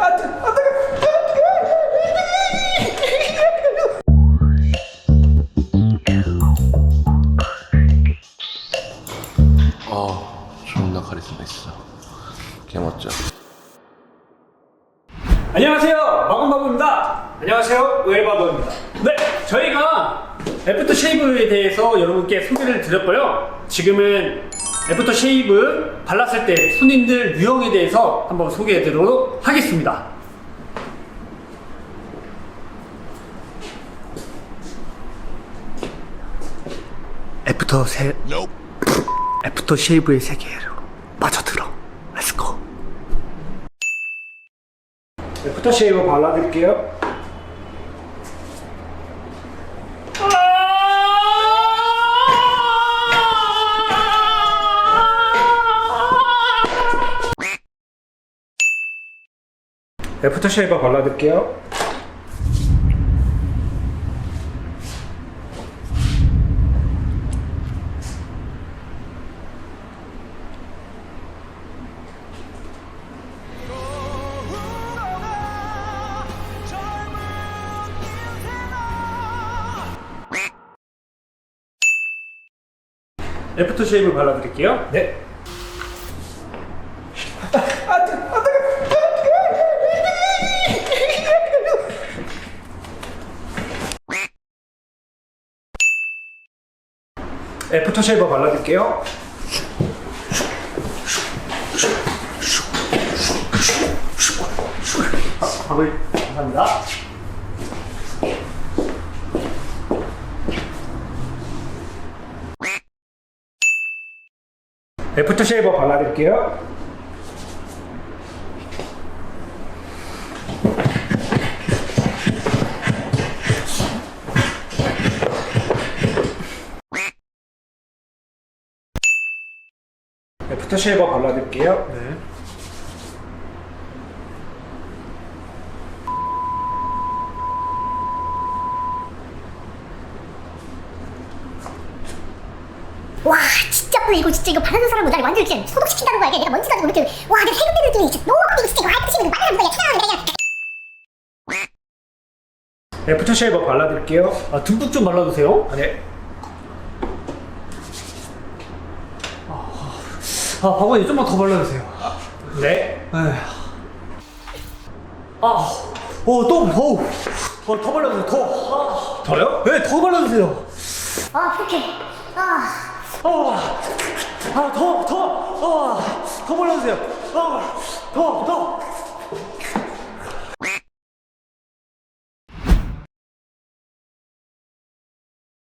아 안녕하세요 마건바보입니다 안녕하세요 우엘바보입니다 네 저희가 애프터 쉐이브에 대해서 여러분께 소개를 드렸고요 지금은 애프터 쉐이브 발랐을 때 손님들 유형에 대해서 한번 소개해 드리도록 하겠습니다. 애프터 세 애프터 쉐이브의 세계로 빠져들어. 렛츠고 애프터 쉐이브 발라드릴게요 애프터 쉐이버 발라드릴게요. 애프터 쉐이브 발라드릴게요. 네 애프터 쉐이버 발라드릴게요. 아, 밥을 감사합니다. 애프터 쉐이버 발라드릴게요 애프터 쉐이버 발라드릴게요. 네. 와 진짜 또 이거 진짜 이거 바르는 사람 모자리 완전 진짜 소독시킨다는 거야 이게. 내가 먼지 가지고 이렇게 와 내가 세균 때는 진짜 너무 이거 진짜 이거 하이프시면 말을 못해 그냥 그냥 애프터 쉐이버 발라드릴게요. 아 듬뿍 좀 발라주세요. 네 아, 바보님 좀만 더 발라주세요. 네. 아, 어, 또, 더, 어, 더 발라주세요. 더. 더요? 네, 더 발라주세요. 아 부족해 아 어, 아, 더, 더, 어, 더 발라주세요. 어, 더,